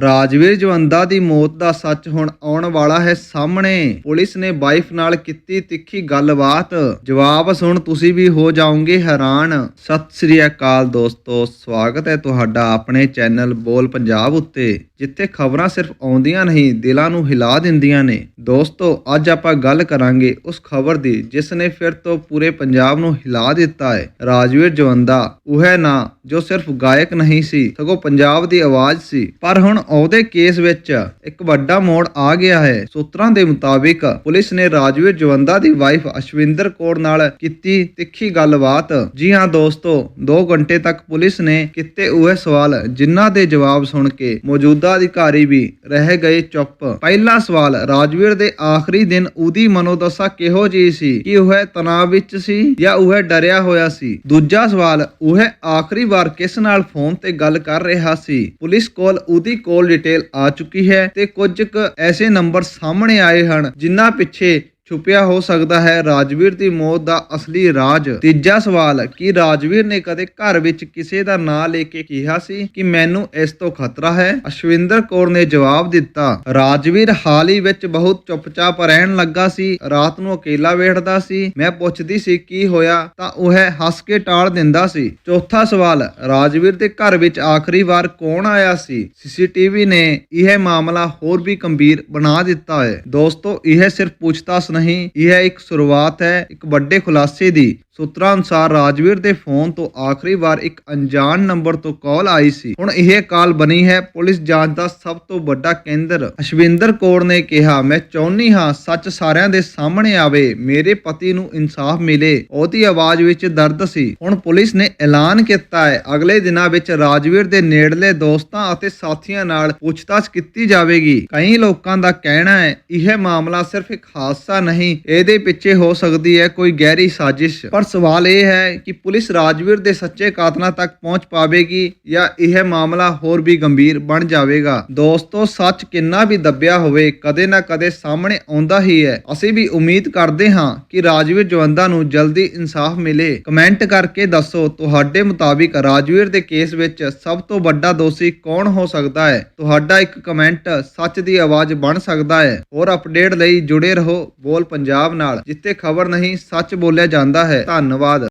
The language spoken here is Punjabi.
ਰਾਜਵੀਰ ਜਵੰਦਾ ਦੀ ਮੌਤ ਦਾ ਸੱਚ ਹੁਣ ਆਉਣ ਵਾਲਾ ਹੈ ਸਾਹਮਣੇ। ਪੁਲਿਸ ਨੇ ਵਾਈਫ ਨਾਲ ਕੀਤੀ ਤਿੱਖੀ ਗੱਲਬਾਤ। ਜਵਾਬ ਸੁਣ ਤੁਸੀਂ ਵੀ ਹੋ ਜਾਓਗੇ ਹੈਰਾਨ। ਸਤਿ ਸ੍ਰੀ ਅਕਾਲ ਦੋਸਤੋ, ਸਵਾਗਤ ਹੈ ਤੁਹਾਡਾ ਆਪਣੇ ਚੈਨਲ ਬੋਲ ਪੰਜਾਬ ਉੱਤੇ, ਜਿੱਥੇ ਖਬਰਾਂ ਸਿਰਫ ਆਉਂਦੀਆਂ ਨਹੀਂ, ਦਿਲਾਂ ਨੂੰ ਹਿਲਾ ਦਿੰਦੀਆਂ ਨੇ। ਦੋਸਤੋ, ਅੱਜ ਆਪਾਂ ਗੱਲ ਕਰਾਂਗੇ ਉਸ ਖਬਰ ਦੀ, ਜਿਸ ਨੇ ਫਿਰ ਤੋਂ ਪੂਰੇ ਪੰਜਾਬ ਨੂੰ ਹਿਲਾ ਦਿੱਤਾ ਹੈ। ਰਾਜਵੀਰ ਜਵੰਦਾ, ਉਹ ਹੈ ਨਾ ਜੋ ਸਿਰਫ ਗਾਇਕ ਨਹੀਂ ਸੀ, ਸਗੋਂ ਪੰਜਾਬ ਦੀ ਆਵਾਜ਼ ਸੀ। ਪਰ ਹੁਣ ਉਹਦੇ ਕੇਸ ਵਿੱਚ ਇੱਕ ਵੱਡਾ ਮੋੜ ਆ ਗਿਆ ਹੈ। ਸੂਤਰਾਂ ਦੇ ਮੁਤਾਬਿਕ ਪੁਲਿਸ ਨੇ ਰਾਜਵੀਰ ਜਵੰਦਾ ਦੀ ਵਾਈਫ ਅਸ਼ਵਿੰਦਰ ਕੌਰ ਨਾਲ ਕੀਤੀ ਤਿੱਖੀ ਗੱਲਬਾਤ। ਜੀ ਹਾਂ ਦੋਸਤੋ 2 ਘੰਟੇ ਤੱਕ ਪੁਲਿਸ ਨੇ ਕੀਤੇ ਉਹ ਸਵਾਲ, ਜਿਨ੍ਹਾਂ ਦੇ ਜਵਾਬ ਸੁਣ ਕੇ ਮੌਜੂਦਾ ਅਧਿਕਾਰੀ ਵੀ ਰਹਿ ਗਏ ਚੁੱਪ। ਪਹਿਲਾ ਸਵਾਲ, ਰਾਜਵੀਰ ਦੇ ਆਖਰੀ ਦਿਨ ਉਹਦੀ ਮਨੋਦਸ਼ਾ ਕਿਹੋ ਜਿਹੀ ਸੀ? ਕਿ ਉਹ ਤਣਾਅ ਵਿੱਚ ਸੀ ਜਾਂ ਉਹ ਡਰਿਆ ਹੋਇਆ ਸੀ? ਦੂਜਾ ਸਵਾਲ, ਉਹ ਆਖਰੀ ਵਾਰ ਕਿਸ ਨਾਲ ਫੋਨ ਤੇ ਗੱਲ ਕਰ ਰਿਹਾ ਸੀ? ਪੁਲਿਸ ਕੋਲ ਉਹਦੀ ਕੋਲ ਡਿਟੇਲ ਆ ਚੁੱਕੀ ਹੈ ਤੇ ਕੁਝ ਕੁ ਐਸੇ ਨੰਬਰ ਸਾਹਮਣੇ ਆਏ ਹਨ ਜਿਨ੍ਹਾਂ ਪਿੱਛੇ ਛੁਪਿਆ ਹੋ ਸਕਦਾ ਹੈ। ਰਾਜਵੀਰ ਦੀ ਮੌਤ ਦਾ ਅਸਲੀ ਰਾਜ। ਤੀਜਾ ਸਵਾਲ, ਕੀ ਰਾਜਵੀਰ ਨੇ ਕਦੇ ਘਰ ਵਿੱਚ ਕਿਸੇ ਦਾ ਨਾਂ ਲੈ ਕੇ ਕਿਹਾ ਸੀ ਕਿ ਮੈਨੂੰ ਇਸ ਤੋਂ ਖਤਰਾ ਹੈ? ਅਸ਼ਵਿੰਦਰ ਕੌਰ ਨੇ ਜਵਾਬ ਦਿੱਤਾ, ਰਾਜਵੀਰ ਹਾਲ ਹੀ ਵਿੱਚ ਬਹੁਤ ਚੁੱਪਚਾਪ ਰਹਿਣ ਲੱਗਾ ਸੀ, ਰਾਤ ਨੂੰ ਅਕੇਲਾ ਬੈਠਦਾ ਸੀ। ਮੈਂ ਪੁੱਛਦੀ ਸੀ, ਕੀ ਹੋਇਆ? ਤਾਂ ਉਹ ਹੱਸ ਕੇ ਟਾਲ ਦਿੰਦਾ ਸੀ। ਚੌਥਾ ਸਵਾਲ, ਰਾਜਵੀਰ ਦੇ ਘਰ ਵਿੱਚ ਆਖਰੀ ਵਾਰ ਕੌਣ ਆਇਆ ਸੀ? ਸੀਸੀਟੀਵੀ ਨੇ ਇਹ ਮਾਮਲਾ ਹੋਰ ਵੀ ਗੰਭੀਰ ਬਣਾ ਦਿੱਤਾ ਹੈ। ਦੋਸਤੋ, ਇਹ ਸਿਰਫ ਪੁੱਛਤਾਛ ਨਹੀਂ। ਇਹ ਇੱਕ ਸ਼ੁਰੂਆਤ ਹੈ ਇੱਕ ਵੱਡੇ ਖੁਲਾਸੇ ਦੀ। ਸੂਤਰਾਂ ਅਨੁਸਾਰ ਰਾਜਵੀਰ ਦੇ ਫੋਨ ਤੋਂ ਆਖਰੀ ਵਾਰ ਇੱਕ ਅਣਜਾਣ ਨੰਬਰ ਤੋਂ ਕਾਲ ਆਈ ਸੀ। ਹੁਣ ਇਹ ਕਾਲ ਬਣੀ ਹੈ ਪੁਲਿਸ ਜਾਂਚ ਦਾ ਸਭ ਤੋਂ ਵੱਡਾ ਕੇਂਦਰ। ਅਸ਼ਵਿੰਦਰ ਕੌਰ ਨੇ ਕਿਹਾ, ਮੈਂ ਚਾਹੁੰਨੀ ਹਾਂ ਸੱਚ ਸਾਰਿਆਂ ਦੇ ਸਾਹਮਣੇ ਆਵੇ, ਮੇਰੇ ਪਤੀ ਨੂੰ ਇਨਸਾਫ ਮਿਲੇ। ਉਹਦੀ ਆਵਾਜ਼ ਵਿੱਚ ਦਰਦ ਸੀ। ਹੁਣ ਪੁਲਿਸ ਨੇ ਐਲਾਨ ਕੀਤਾ ਹੈ, ਅਗਲੇ ਦਿਨਾਂ ਵਿੱਚ ਰਾਜਵੀਰ ਦੇ ਨੇੜਲੇ ਦੋਸਤਾਂ ਅਤੇ ਸਾਥੀਆਂ ਨਾਲ ਪੁੱਛਤਾਛ ਕੀਤੀ ਜਾਵੇਗੀ। ਕਈ ਲੋਕਾਂ ਦਾ ਕਹਿਣਾ ਹੈ, ਇਹ ਮਾਮਲਾ ਸਿਰਫ ਇੱਕ ਹਾਦਸਾ ਨਹੀਂ, ਇਹਦੇ ਪਿੱਛੇ ਹੋ ਸਕਦੀ ਹੈ ਕੋਈ ਗਹਿਰੀ ਸਾਜ਼ਿਸ਼। ਪਰ ਸਵਾਲ ਇਹ ਹੈ ਕਿ ਪੁਲਿਸ ਰਾਜਵੀਰ ਦੇ ਸੱਚੇ ਕਾਤਲਾਂ ਤੱਕ ਪਹੁੰਚ ਪਾਵੇਗੀ ਜਾਂ ਇਹ ਮਾਮਲਾ ਹੋਰ ਵੀ ਗੰਭੀਰ ਬਣ ਜਾਵੇਗਾ? ਦੋਸਤੋ, ਸੱਚ ਕਿੰਨਾ ਵੀ ਦੱਬਿਆ ਹੋਵੇ, ਕਦੇ ਨਾ ਕਦੇ ਸਾਹਮਣੇ ਆਉਂਦਾ ਹੀ ਹੈ। ਅਸੀਂ ਵੀ ਉਮੀਦ ਕਰਦੇ ਹਾਂ ਕਿ ਰਾਜਵੀਰ ਜਵੰਦਾ ਨੂੰ ਜਲਦੀ ਇਨਸਾਫ ਮਿਲੇ। ਕਮੈਂਟ ਕਰਕੇ ਦੱਸੋ, ਤੁਹਾਡੇ ਮੁਤਾਬਿਕ ਰਾਜਵੀਰ ਦੇ ਕੇਸ ਵਿੱਚ ਸਭ ਤੋਂ ਵੱਡਾ ਦੋਸ਼ੀ ਕੌਣ ਹੋ ਸਕਦਾ ਹੈ? ਤੁਹਾਡਾ ਇੱਕ ਕਮੈਂਟ ਸੱਚ ਦੀ ਆਵਾਜ਼ ਬਣ ਸਕਦਾ ਹੈ। ਹੋਰ ਅਪਡੇਟ ਲਈ ਜੁੜੇ ਰਹੋ ਬੋਲ ਪੰਜਾਬ ਨਾਲ, ਜਿੱਥੇ ਖਬਰ ਨਹੀਂ ਸੱਚ ਬੋਲਿਆ ਜਾਂਦਾ ਹੈ। ਧੰਨਵਾਦ।